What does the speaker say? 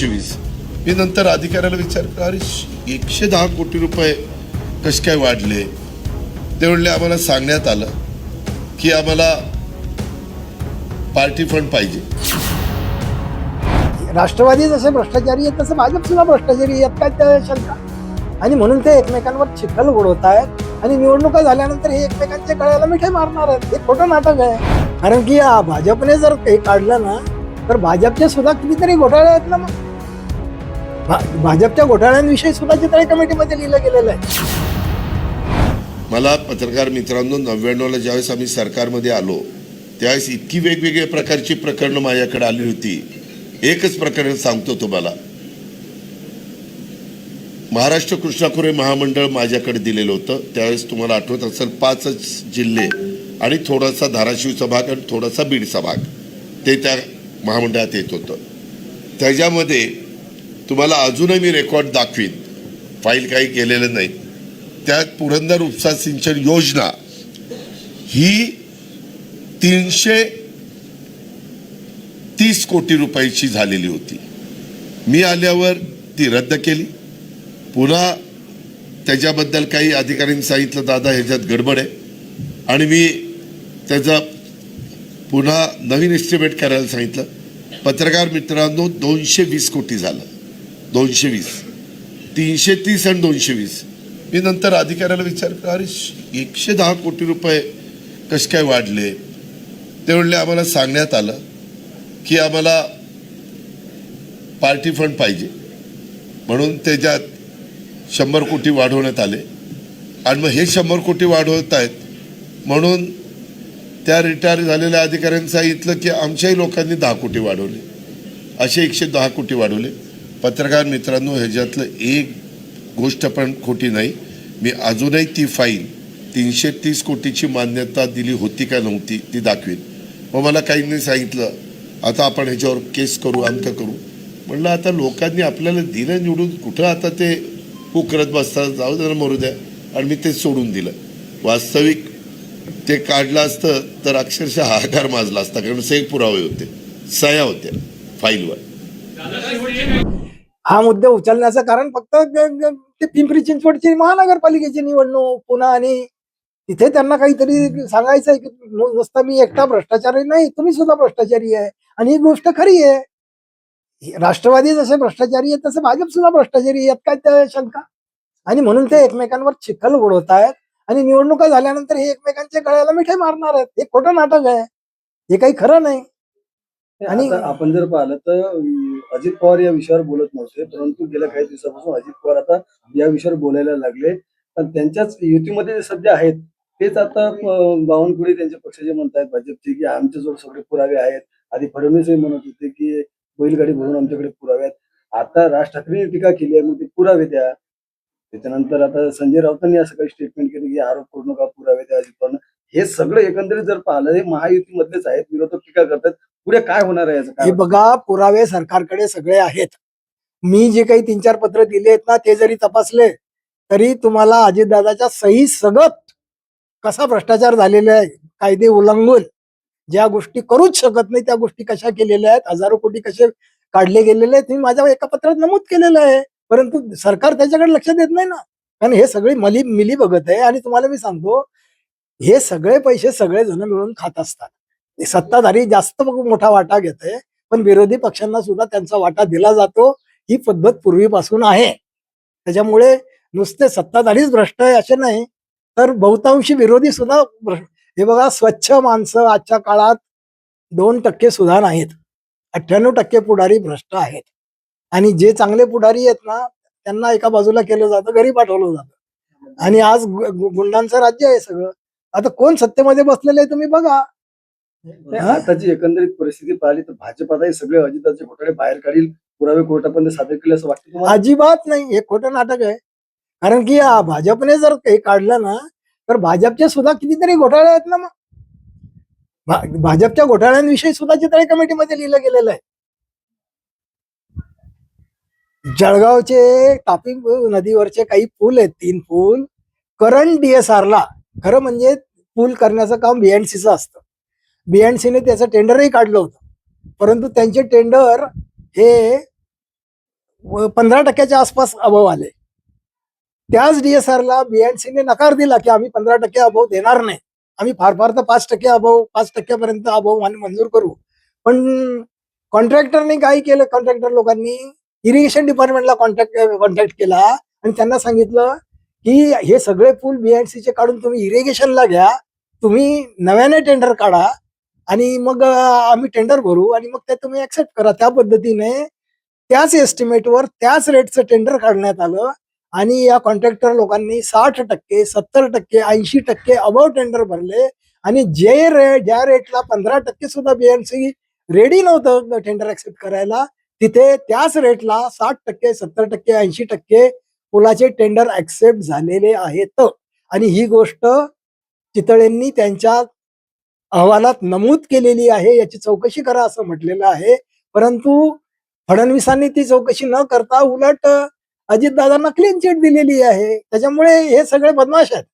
चोवीस. मी नंतर अधिकाऱ्याला विचारलं अरे एकशे दहा कोटी रुपये कसे काय वाढले? ते म्हणले आम्हाला सांगण्यात आलं की आम्हाला पार्टी फंड पाहिजे. राष्ट्रवादी जसे भ्रष्टाचारी आहेत तसं भाजप सुद्धा भ्रष्टाचारी आहेत काय त्या शंका? आणि म्हणून ते एकमेकांवर चिखल उडवत आहेत आणि निवडणुका झाल्यानंतर हे एकमेकांच्या गळ्याला मिठाई मारणार आहेत. हे खोटं नाटक आहे. कारण की भाजपने जर काही काढलं ना तर भाजपचे सुद्धा कितीतरी घोटाळे आहेत ना मग. भाजपच्या घोटाळ्यांविषयी सुद्धा चितळे कमिटीमध्ये लिहिलं गेलेलं आहे. मला पत्रकार मित्रांनो नव्याण्णवला ज्यावेळेस आम्ही सरकारमध्ये आलो त्यावेळेस इतकी वेगवेगळ्या प्रकारची प्रकरणं माझ्याकडे आली होती. एकच प्रकरण सांगतो तुम्हाला. महाराष्ट्र कृष्णाखुरे महामंडळ माझ्याकडे दिलेलं होतं. त्यावेळेस तुम्हाला आठवत असेल पाचच जिल्हे आणि थोडासा धाराशिवचा भाग आणि थोडासा बीडचा भाग ते त्या महामंडळात येत होतं. त्याच्यामध्ये तुम्हाला अजूनही मी रेकॉर्ड दाखवीन. फाईल काही केलेलं नाही. त्यात पुरंदर उपसा सिंचन योजना ही तीनशे तीस कोटी रुपयाची झालेली होती. मी आल्यावर ती रद्द केली. पुन्हा त्याच्याबद्दल काही अधिकाऱ्यांनी सांगितलं दादा ह्याच्यात गडबड आहे. आणि मी त्याचा पुन्हा नवीन एस्टिमेट करायला सांगितलं. पत्रकार मित्रांनो दोनशे वीस कोटी झालं. दोनशे वीस. तीनशे तीस आणि दोनशे वीस. मी नंतर अधिकाऱ्याला विचार अरे एकशे दहा कोटी रुपये कसे काय वाढले? ते म्हणले आम्हाला सांगण्यात आलं की आम्हाला पार्टी फंड पाहिजे. म्हणून त्याच्यात शंभर कोटी वाढवण्यात आले. आणि मग हे शंभर कोटी वाढवत आहेत म्हणून त्या रिटायर झालेल्या अधिकाऱ्यांनी सांगितलं की आमच्याही लोकांनी दहा कोटी वाढवले. असे एकशे दहा कोटी वाढवले. पत्रकार मित्रांनो ह्याच्यातलं एक गोष्ट पण खोटी नाही. मी अजूनही ती फाईल तीनशे तीस कोटीची मान्यता दिली होती का नव्हती ती दाखवेन. मग मला काहींनी सांगितलं आता आपण ह्याच्यावर केस करू अंक करू. म्हणलं आता लोकांनी आपल्याला दिलं निवडून कुठं आता ते करत बसतात? जाऊ दे मरू द्या. आणि मी ते सोडून दिलं. वास्तविक ते काढलं असतं तर अक्षरशः हाकार माजला असता कारण सही पुरावे होते सह्या होत्या फाईलवर. हा मुद्दा उचलण्याचं कारण फक्त ते पिंपरी चिंचवडची महानगरपालिकेची निवडणूक पुन्हा आणि तिथे त्यांना काहीतरी सांगायचं आहे की नुसता मी एकटा भ्रष्टाचारी नाही तुम्ही सुद्धा भ्रष्टाचारी आहे. आणि ही गोष्ट खरी आहे राष्ट्रवादी जसे भ्रष्टाचारी आहेत तसे भाजप सुद्धा भ्रष्टाचारी आहेत काय त्या शंका? आणि म्हणून ते एकमेकांवर चिखल उडवत आहेत आणि निवडणुका झाल्यानंतर हे एकमेकांच्या गळ्याला मिठाई मारणार आहेत. हे खोटं नाटक आहे. हे काही खरं नाही. आणि- आपण जर पाहिलं तर अजित पवार या विषयावर बोलत नव्हते परंतु गेल्या काही दिवसापासून अजित पवार आता या विषयावर बोलायला लागले. पण त्यांच्याच युतीमध्ये जे सध्या आहेत तेच आता बावनकुळे त्यांच्या पक्षाचे म्हणतात भाजपचे की आमच्याजवळ सगळे पुरावे आहेत. आधी फडणवीसही म्हणत होते की बैलगाडी भरून आमच्याकडे पुरावे आहेत. आता राज ठाकरेंनी टीका केली आहे मग ते पुरावे द्या. त्याच्यानंतर आता संजय राऊतांनी असं काही स्टेटमेंट केलं की आरोप करू नका पुरावे द्या अजित पवार हे सगळं एकंदरीत जर पाहिलं हे महायुतीमधलेच आहेत विरोधक टीका करतात. पुढे काय होणार आहे याचं हे काय बघा पुरावे सरकारकडे सगळे आहेत. मी जे काही तीन चार पत्र दिले आहेत ना ते जरी तपासले तरी तुम्हाला अजितदादाच्या सही सगत कसा भ्रष्टाचार झालेला आहे कायदे उल्लंघून ज्या गोष्टी करूच शकत नाही त्या गोष्टी कशा केलेल्या आहेत हजारो कोटी कसे काढले गेलेले आहेत मी माझ्या एका पत्रात नमूद केलेलं आहे. परंतु सरकार त्याच्याकडे लक्ष देत नाही ना. कारण हे सगळी मली मिली बघत आहे आणि तुम्हाला मी सांगतो हे सगळे पैसे सगळे जण मिळून खात असतात. सत्ताधारी जास्त मोठा वाटा घेते पण विरोधी पक्षांना सुद्धा त्यांचा वाटा दिला जातो. ही पद्धत पूर्वीपासून आहे. त्याच्यामुळे नुसते सत्ताधारीच भ्रष्ट आहे असे नाही तर बहुतांशी विरोधी सुद्धा हे बघा स्वच्छ माणसं आजच्या काळात दोन टक्के सुद्धा नाहीत. अठ्ठ्याण्णव टक्के पुढारी भ्रष्ट आहेत. आणि जे चांगले पुढारी आहेत ना त्यांना एका बाजूला केलं जातं घरी पाठवलं जातं. आणि आज गुंडांचं राज्य आहे सगळं. आता कोण सत्तेमध्ये बसलेलं आहे तुम्ही बघा. आताची एकंदरीत परिस्थिती पाहिली तर भाजप आता हे सगळे अजिताचे घोटाळे बाहेर काढील पुरावे कोर्टापर्यंत सादर केले असं वाटतं अजिबात नाही हे खोटं नाटक आहे. कारण की भाजपने जर काही काढलं ना तर भाजपचे सुद्धा कितीतरी घोटाळे आहेत ना मग. भाजपच्या घोटाळ्यांविषयी सुद्धा चितळे कमिटीमध्ये लिहिलं गेलेलं आहे. जळगावचे तापी नदीवरचे काही पूल आहेत तीन पूल. करंट DSR ला खरं म्हणजे पूल करण्याचं काम बीएनसीचं असतं. बीएनसीने त्याचं टेंडरही काढलं होतं. परंतु त्यांचे टेंडर हे पंधरा टक्क्याच्या आसपास अभाव आले. त्याच डीएसआरला बीएनसीने नकार दिला की आम्ही पंधरा टक्के अभाव देणार नाही. आम्ही फार फार तर पाच टक्के अभाव पाच टक्क्यापर्यंत अभाव मंजूर करू. पण कॉन्ट्रॅक्टरने काय केलं कॉन्ट्रॅक्टर लोकांनी इरिगेशन डिपार्टमेंटला कॉन्टॅक्ट कॉन्टॅक्ट केला आणि त्यांना सांगितलं की हे सगळे पूल बीएनसीचे काढून तुम्ही इरिगेशनला घ्या तुम्ही नव्याने टेंडर काढा आणि मग आम्ही टेंडर भरू आणि मग ते तुम्ही ऍक्सेप्ट करा. त्या पद्धतीने त्याच एस्टिमेटवर त्याच रेटचं टेंडर काढण्यात आलं आणि या कॉन्ट्रॅक्टर लोकांनी साठ टक्के सत्तर टक्के ऐंशी टक्के अबव टेंडर भरले आणि जे रेट ज्या रेटला पंधरा टक्के सुद्धा बीएमसी रेडी नव्हतं टेंडर ऍक्सेप्ट करायला तिथे त्याच रेटला साठ टक्के सत्तर टक्के ऐंशी टक्के पुलाचे टेंडर ऍक्सेप्ट झालेले आहेत. आणि ही गोष्ट चितळेंनी त्यांच्या अहवालात नमूद केलेली आहे. याची चौकशी करा असं म्हटलेलं आहे. परंतु फडणवीसांनी ती चौकशी न करता उलट अजितदादांना क्लीन चिट दिलेली आहे. त्याच्यामुळे हे सगळे बदमाश आहेत.